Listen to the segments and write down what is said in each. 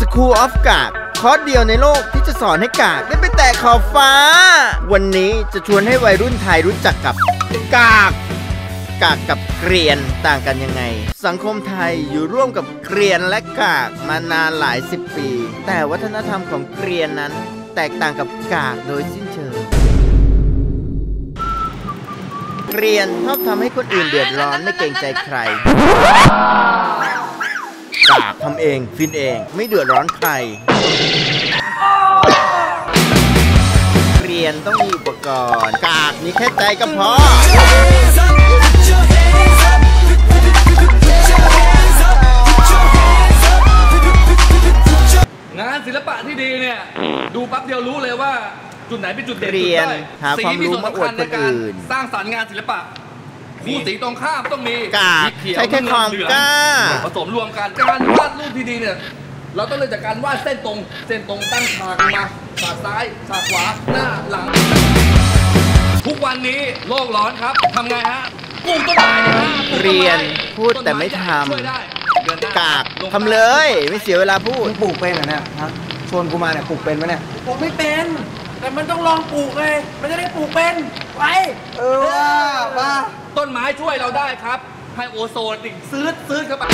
School of กากคอร์สเดียวในโลกที่จะสอนให้กากได้ไปแตะขอบฟ้า วันนี้จะชวนให้วัยรุ่นไทยรู้จักกับกากกากกับเกรียนต่างกันยังไง สังคมไทยอยู่ร่วมกับเกรียนและกากมานานหลายสิบปี แต่วัฒนธรรมของเกรียนนั้น แตกต่างกับกากโดยสิ้นเชิงเกรียนชอบทำให้คนอื่นเดือดร้อนไม่เกรงใจใคร กากทำเอง ฟินเอง ไม่เดือดร้อนใคร เรียนต้องมีอุปกรณ์ กากมีแค่ใจก็พอ งานศิลปะที่ดีเนี่ย ดูปั๊บเดียวรู้เลยว่า จุดไหนเป็นจุดเด่นเรียนจุดด้อยหาความรู้มาอวดคนอื่นสร้างสรรค์งานศิลปะ คู่สีตรงข้ามต้องมีกากสีเขียวใช้แค่ความเหลืองกล้าผสมรวมกันการวาดรูปที่ดีเนี่ยเราต้องเริ่มจากการวาดเส้นตรง เส้นตรงตั้งฉากมาฉากซ้ายฉากขวาหน้าหลัง ทุกวันนี้โลกร้อนครับทำไงฮะปลูกต้นไม้นะฮะปลูกต้นไม้เรียนพูดแต่ไม่ทำช่วยได้เดินหน้กากลงทำเลยไม่เสียเวลาพูดมึงปลูกเป็นเหรอเนี่ยฮะชวนกูมาเนี่ยปลูกเป็นปะเนี่ยปลูกไม่เป็น แต่มันต้องลองปลูกไงมันจะได้ปลูกเป็นไปเออว่าว่าต้นไม้ ช่วยเราได้ครับให้โอโซนติดซื้อซื้อเข้าไป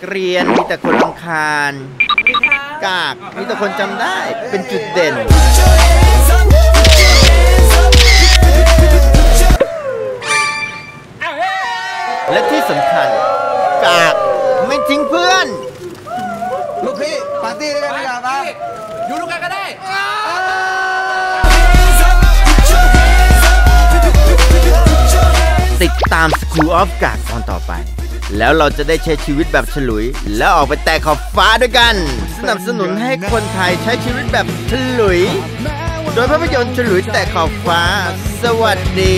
เกรียนมีแต่คนรำคาญ กากมีแต่คนจำได้เป็นจุดเด่น และที่สำคัญ กากไม่ทิ้งเพื่อน ลูกพี่ปาร์ตี้ด้วยกันดีกว่าปะอยู่ด้วยกันก็ได้ติดตาม School of กากตอนต่อไป แล้วเราจะได้ใช้ชีวิตแบบฉลุย แล้วออกไปแตะขอบฟ้าด้วยกัน สนับสนุนให้คนไทยใช้ชีวิตแบบฉลุย โดยภาพยนตร์ฉลุยแตะขอบฟ้า สวัสดี